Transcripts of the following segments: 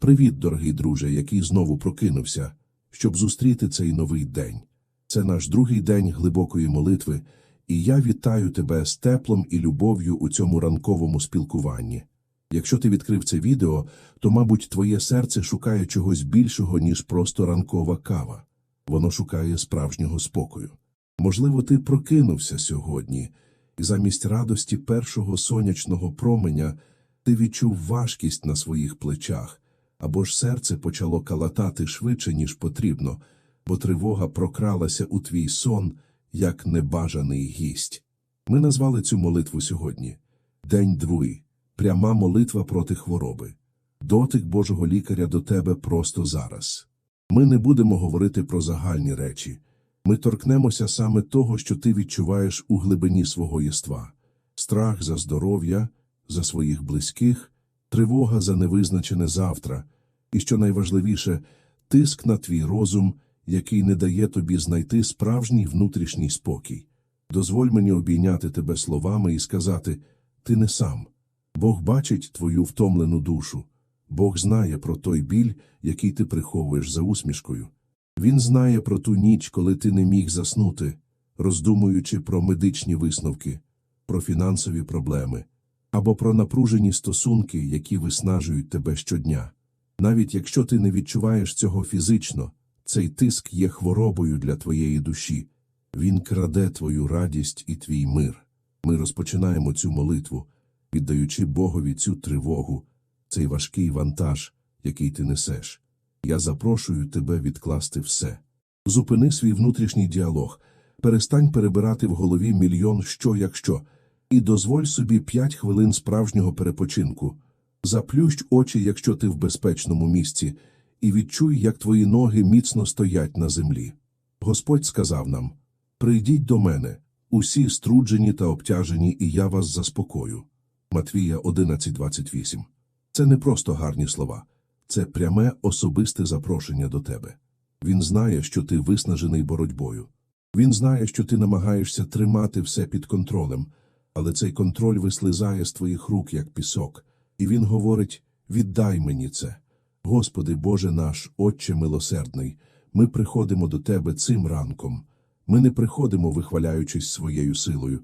Привіт, дорогий друже, який знову прокинувся, щоб зустріти цей новий день. Це наш другий день глибокої молитви, і я вітаю тебе з теплом і любов'ю у цьому ранковому спілкуванні. Якщо ти відкрив це відео, то, мабуть, твоє серце шукає чогось більшого, ніж просто ранкова кава. Воно шукає справжнього спокою. Можливо, ти прокинувся сьогодні, і замість радості першого сонячного променя ти відчув важкість на своїх плечах, або ж серце почало калатати швидше, ніж потрібно, бо тривога прокралася у твій сон як небажаний гість. Ми назвали цю молитву сьогодні День другий, пряма молитва проти хвороби, дотик Божого лікаря до тебе просто зараз. Ми не будемо говорити про загальні речі. Ми торкнемося саме того, що ти відчуваєш у глибині свого єства страх за здоров'я, за своїх близьких, тривога за невизначене завтра, і, що найважливіше, тиск на твій розум, який не дає тобі знайти справжній внутрішній спокій. Дозволь мені обійняти тебе словами і сказати ти не сам. Бог бачить твою втомлену душу. Бог знає про той біль, який ти приховуєш за усмішкою. Він знає про ту ніч, коли ти не міг заснути, роздумуючи про медичні висновки, про фінансові проблеми або про напружені стосунки, які виснажують тебе щодня. Навіть якщо ти не відчуваєш цього фізично, цей тиск є хворобою для твоєї душі. Він краде твою радість і твій мир. Ми розпочинаємо цю молитву, віддаючи Богові цю тривогу, цей важкий вантаж, який ти несеш. Я запрошую тебе відкласти все. Зупини свій внутрішній діалог, перестань перебирати в голові мільйон що якщо, і дозволь собі п'ять хвилин справжнього перепочинку. Заплющ очі, якщо ти в безпечному місці, і відчуй, як твої ноги міцно стоять на землі. Господь сказав нам Прийдіть до мене, усі струджені та обтяжені, і я вас заспокою. Матвія 11.28 Це не просто гарні слова, це пряме особисте запрошення до тебе. Він знає, що ти виснажений боротьбою. Він знає, що ти намагаєшся тримати все під контролем, але цей контроль вислизає з твоїх рук, як пісок, і він говорить Віддай мені це. Господи Боже наш, Отче милосердний, ми приходимо до Тебе цим ранком. Ми не приходимо, вихваляючись своєю силою,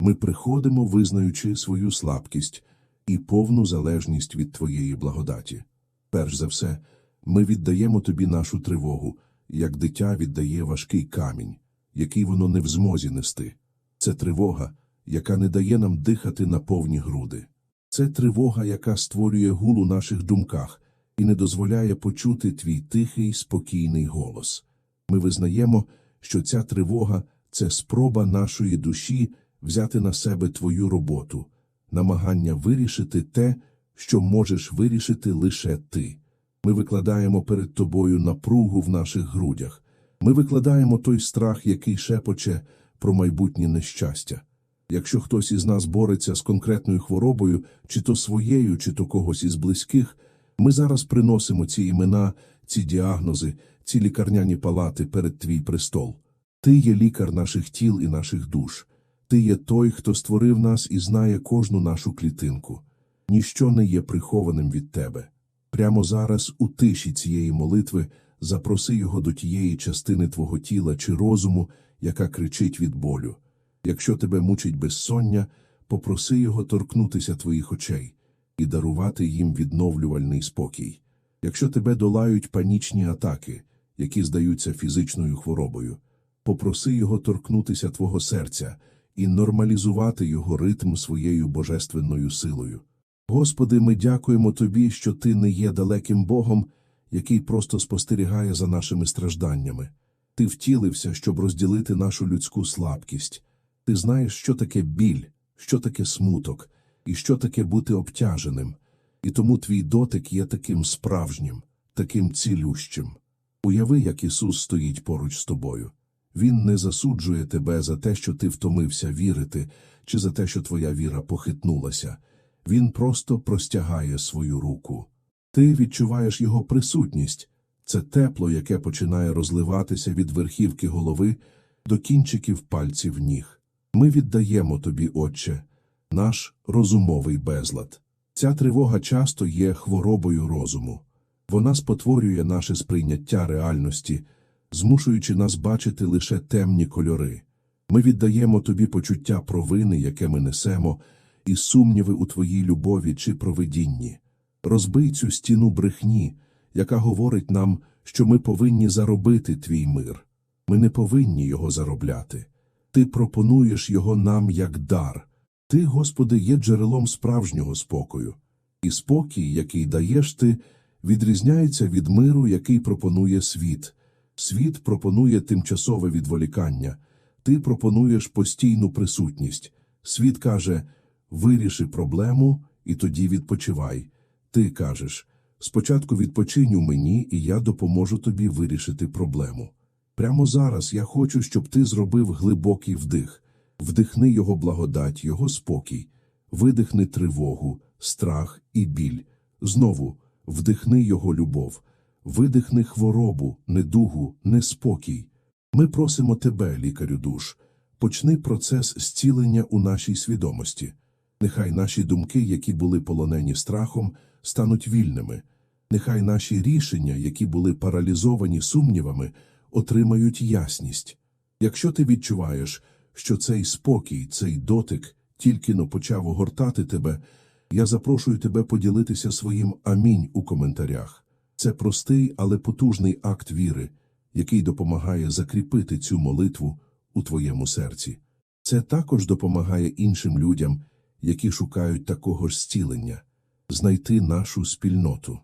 ми приходимо, визнаючи свою слабкість і повну залежність від Твоєї благодаті. Перш за все, ми віддаємо Тобі нашу тривогу, як дитя віддає важкий камінь, який воно не в змозі нести. Це тривога, яка не дає нам дихати на повні груди. Це тривога, яка створює гул у наших думках і не дозволяє почути твій тихий, спокійний голос. Ми визнаємо, що ця тривога це спроба нашої душі взяти на себе твою роботу, намагання вирішити те, що можеш вирішити лише ти. Ми викладаємо перед тобою напругу в наших грудях. Ми викладаємо той страх, який шепоче про майбутнє нещастя. Якщо хтось із нас бореться з конкретною хворобою, чи то своєю, чи то когось із близьких, ми зараз приносимо ці імена, ці діагнози, ці лікарняні палати перед твій престол. Ти є лікар наших тіл і наших душ. Ти є той, хто створив нас і знає кожну нашу клітинку. Ніщо не є прихованим від тебе. Прямо зараз, у тиші цієї молитви, запроси його до тієї частини твого тіла чи розуму, яка кричить від болю. Якщо тебе мучить безсоння, попроси його торкнутися твоїх очей і дарувати їм відновлювальний спокій. Якщо тебе долають панічні атаки, які здаються фізичною хворобою, попроси його торкнутися твого серця і нормалізувати його ритм своєю божественною силою. Господи, ми дякуємо Тобі, що Ти не є далеким Богом, який просто спостерігає за нашими стражданнями. Ти втілився, щоб розділити нашу людську слабкість. Ти знаєш, що таке біль, що таке смуток, і що таке бути обтяженим, і тому твій дотик є таким справжнім, таким цілющим. Уяви, як Ісус стоїть поруч з тобою. Він не засуджує тебе за те, що ти втомився вірити, чи за те, що твоя віра похитнулася. Він просто простягає свою руку. Ти відчуваєш його присутність, це тепло, яке починає розливатися від верхівки голови до кінчиків пальців ніг. Ми віддаємо тобі, Отче, наш розумовий безлад. Ця тривога часто є хворобою розуму. Вона спотворює наше сприйняття реальності, змушуючи нас бачити лише темні кольори. Ми віддаємо тобі почуття провини, яке ми несемо, і сумніви у твоїй любові чи провидінні. Розбий цю стіну брехні, яка говорить нам, що ми повинні заробити твій мир. Ми не повинні його заробляти. Ти пропонуєш його нам як дар. Ти, Господи, є джерелом справжнього спокою. І спокій, який даєш ти, відрізняється від миру, який пропонує світ. Світ пропонує тимчасове відволікання. Ти пропонуєш постійну присутність. Світ каже: виріши проблему і тоді відпочивай. Ти кажеш: спочатку відпочинь у мені, і я допоможу тобі вирішити проблему. Прямо зараз я хочу, щоб ти зробив глибокий вдих. Вдихни його благодать, його спокій, видихни тривогу, страх і біль. Знову вдихни його любов, видихни хворобу, недугу, неспокій. Ми просимо тебе, лікарю душ, почни процес зцілення у нашій свідомості. Нехай наші думки, які були полонені страхом, стануть вільними. Нехай наші рішення, які були паралізовані сумнівами, отримають ясність. Якщо ти відчуваєш, що цей спокій, цей дотик тільки но почав огортати тебе, я запрошую тебе поділитися своїм амінь у коментарях. Це простий, але потужний акт віри, який допомагає закріпити цю молитву у твоєму серці. Це також допомагає іншим людям, які шукають такого ж зцілення, знайти нашу спільноту.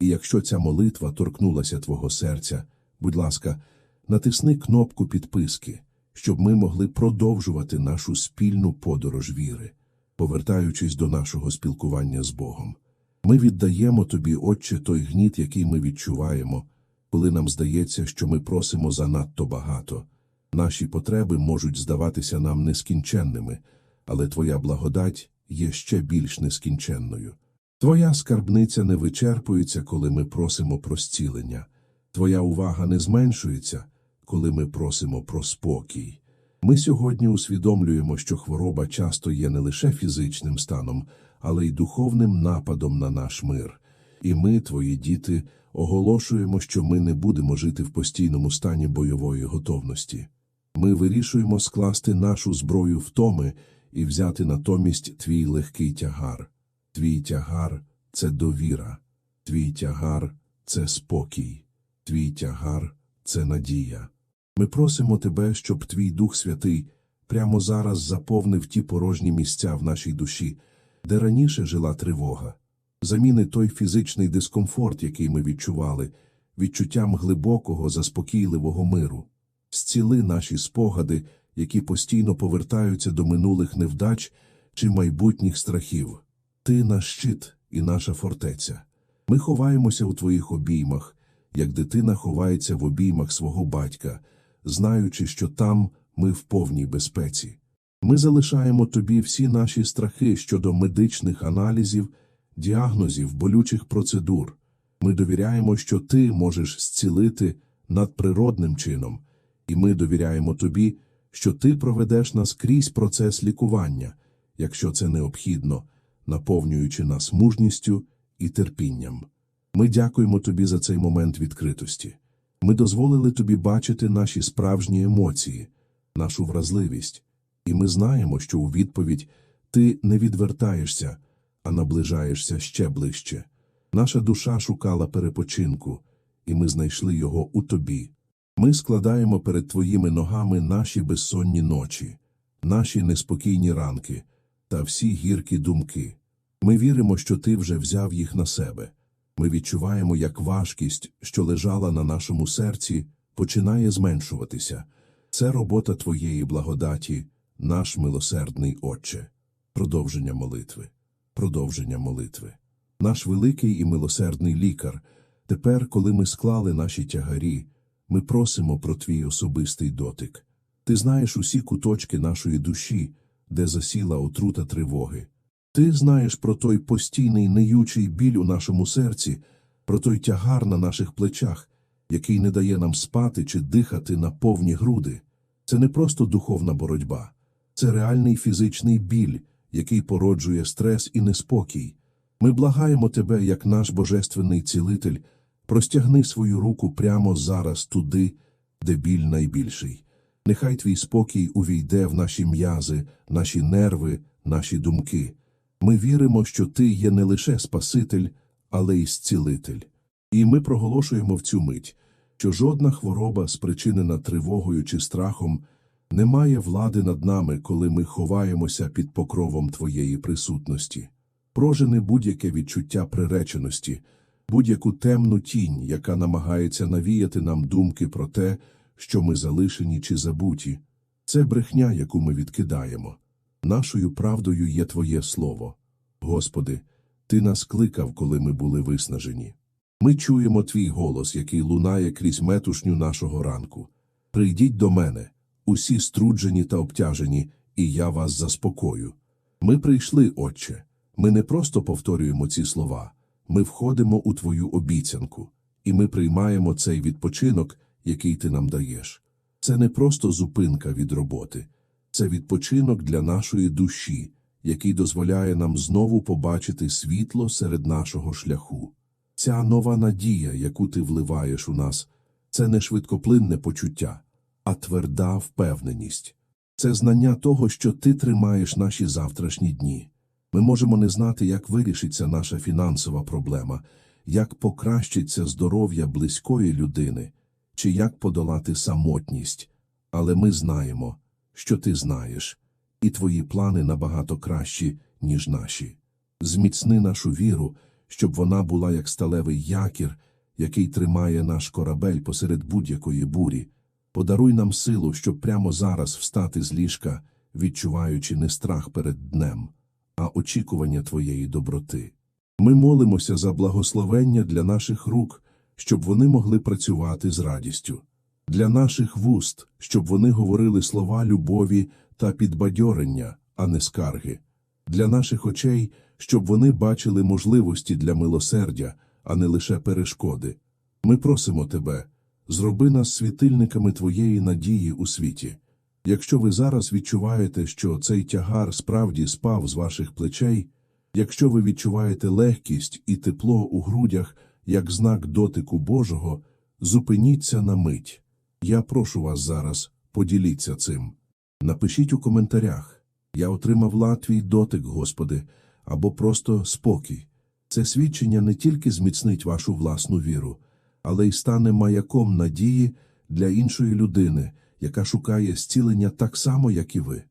І якщо ця молитва торкнулася твого серця, будь ласка, натисни кнопку підписки, щоб ми могли продовжувати нашу спільну подорож віри, повертаючись до нашого спілкування з Богом. Ми віддаємо тобі, Отче, той гніт, який ми відчуваємо, коли нам здається, що ми просимо занадто багато. Наші потреби можуть здаватися нам нескінченними, але Твоя благодать є ще більш нескінченною. Твоя скарбниця не вичерпується, коли ми просимо про зцілення. Твоя увага не зменшується, коли ми просимо про спокій. Ми сьогодні усвідомлюємо, що хвороба часто є не лише фізичним станом, але й духовним нападом на наш мир. І ми, твої діти, оголошуємо, що ми не будемо жити в постійному стані бойової готовності. Ми вирішуємо скласти нашу зброю втоми і взяти натомість твій легкий тягар. Твій тягар це довіра, твій тягар це спокій, твій тягар це надія. Ми просимо тебе, щоб твій Дух Святий прямо зараз заповнив ті порожні місця в нашій душі, де раніше жила тривога. Заміни той фізичний дискомфорт, який ми відчували, відчуттям глибокого, заспокійливого миру. Зціли наші спогади, які постійно повертаються до минулих невдач чи майбутніх страхів. Ти наш щит і наша фортеця. Ми ховаємося у твоїх обіймах, як дитина ховається в обіймах свого батька, знаючи, що там ми в повній безпеці. Ми залишаємо тобі всі наші страхи щодо медичних аналізів, діагнозів, болючих процедур. Ми довіряємо, що ти можеш зцілити надприродним чином, і ми довіряємо тобі, що ти проведеш нас крізь процес лікування, якщо це необхідно, наповнюючи нас мужністю і терпінням. Ми дякуємо тобі за цей момент відкритості. Ми дозволили тобі бачити наші справжні емоції, нашу вразливість, і ми знаємо, що у відповідь ти не відвертаєшся, а наближаєшся ще ближче. Наша душа шукала перепочинку, і ми знайшли його у тобі. Ми складаємо перед твоїми ногами наші безсонні ночі, наші неспокійні ранки та всі гіркі думки. Ми віримо, що ти вже взяв їх на себе. Ми відчуваємо, як важкість, що лежала на нашому серці, починає зменшуватися. Це робота твоєї благодаті, наш милосердний Отче. Продовження молитви. Продовження молитви. Наш великий і милосердний лікар. Тепер, коли ми склали наші тягарі, ми просимо про твій особистий дотик. Ти знаєш усі куточки нашої душі, де засіла отрута тривоги. Ти знаєш про той постійний неючий біль у нашому серці, про той тягар на наших плечах, який не дає нам спати чи дихати на повні груди. Це не просто духовна боротьба, це реальний фізичний біль, який породжує стрес і неспокій. Ми благаємо тебе, як наш божественний цілитель, Простягни свою руку прямо зараз туди, де біль найбільший. Нехай твій спокій увійде в наші м'язи, наші нерви, наші думки. Ми віримо, що ти є не лише Спаситель, але й зцілитель. І ми проголошуємо в цю мить, що жодна хвороба, спричинена тривогою чи страхом, не має влади над нами, коли ми ховаємося під покровом твоєї присутності. Прожени будь-яке відчуття приреченості, будь-яку темну тінь, яка намагається навіяти нам думки про те, що ми залишені чи забуті. Це брехня, яку ми відкидаємо. Нашою правдою є Твоє Слово. Господи, Ти нас кликав, коли ми були виснажені. Ми чуємо Твій голос, який лунає крізь метушню нашого ранку. Прийдіть до мене, усі струджені та обтяжені, і я вас заспокою. Ми прийшли, Отче. Ми не просто повторюємо ці слова, ми входимо у Твою обіцянку, і ми приймаємо цей відпочинок, який ти нам даєш. Це не просто зупинка від роботи, це відпочинок для нашої душі, який дозволяє нам знову побачити світло серед нашого шляху. Ця нова надія, яку ти вливаєш у нас, це не швидкоплинне почуття, а тверда впевненість. Це знання того, що ти тримаєш наші завтрашні дні. Ми можемо не знати, як вирішиться наша фінансова проблема, як покращиться здоров'я близької людини, чи як подолати самотність, але ми знаємо, що ти знаєш, і твої плани набагато кращі, ніж наші. Зміцни нашу віру, щоб вона була як сталевий якір, який тримає наш корабель посеред будь-якої бурі. Подаруй нам силу, щоб прямо зараз встати з ліжка, відчуваючи не страх перед днем, а очікування Твоєї доброти. Ми молимося за благословення для наших рук, щоб вони могли працювати з радістю, для наших вуст, щоб вони говорили слова любові та підбадьорення, а не скарги, для наших очей, щоб вони бачили можливості для милосердя, а не лише перешкоди. Ми просимо Тебе, зроби нас світильниками Твоєї надії у світі. Якщо ви зараз відчуваєте, що цей тягар справді спав з ваших плечей, якщо ви відчуваєте легкість і тепло у грудях, як знак дотику Божого, зупиніться на мить. Я прошу вас зараз, поділіться цим. Напишіть у коментарях. Я отримав Латвій дотик, Господи, або просто спокій. Це свідчення не тільки зміцнить вашу власну віру, але й стане маяком надії для іншої людини, яка шукає зцілення так само, як і ви.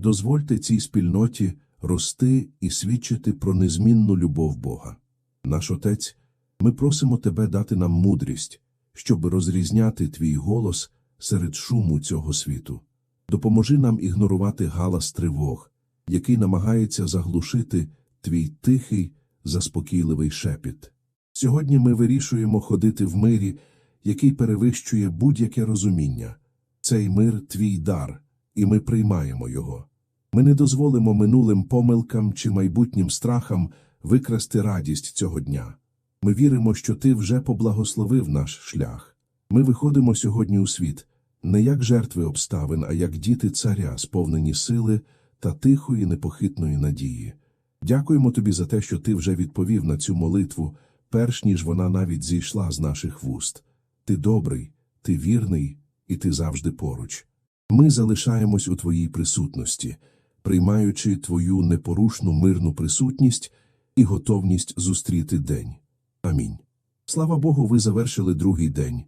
Дозвольте цій спільноті рости і свідчити про незмінну любов Бога. Наш Отець, ми просимо Тебе дати нам мудрість, щоб розрізняти Твій голос серед шуму цього світу. Допоможи нам ігнорувати галас тривог, який намагається заглушити Твій тихий, заспокійливий шепіт. Сьогодні ми вирішуємо ходити в мирі, який перевищує будь-яке розуміння. Цей мир твій дар, і ми приймаємо його. Ми не дозволимо минулим помилкам чи майбутнім страхам викрасти радість цього дня. Ми віримо, що ти вже поблагословив наш шлях. Ми виходимо сьогодні у світ не як жертви обставин, а як діти царя, сповнені сили та тихої непохитної надії. Дякуємо тобі за те, що ти вже відповів на цю молитву, перш ніж вона навіть зійшла з наших вуст. Ти добрий, ти вірний, і ти завжди поруч. Ми залишаємось у твоїй присутності, приймаючи твою непорушну мирну присутність і готовність зустріти день. Амінь. Слава Богу, ви завершили другий день.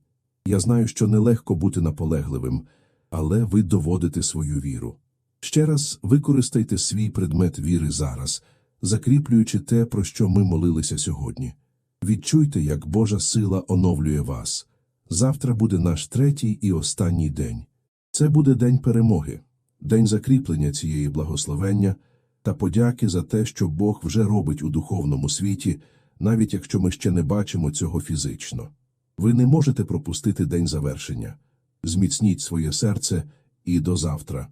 Я знаю, що нелегко бути наполегливим, але ви доводите свою віру. Ще раз використайте свій предмет віри зараз, закріплюючи те, про що ми молилися сьогодні. Відчуйте, як Божа сила оновлює вас. Завтра буде наш третій і останній день. Це буде день перемоги, день закріплення цієї благословення та подяки за те, що Бог вже робить у духовному світі, навіть якщо ми ще не бачимо цього фізично. Ви не можете пропустити день завершення. Зміцніть своє серце і до завтра.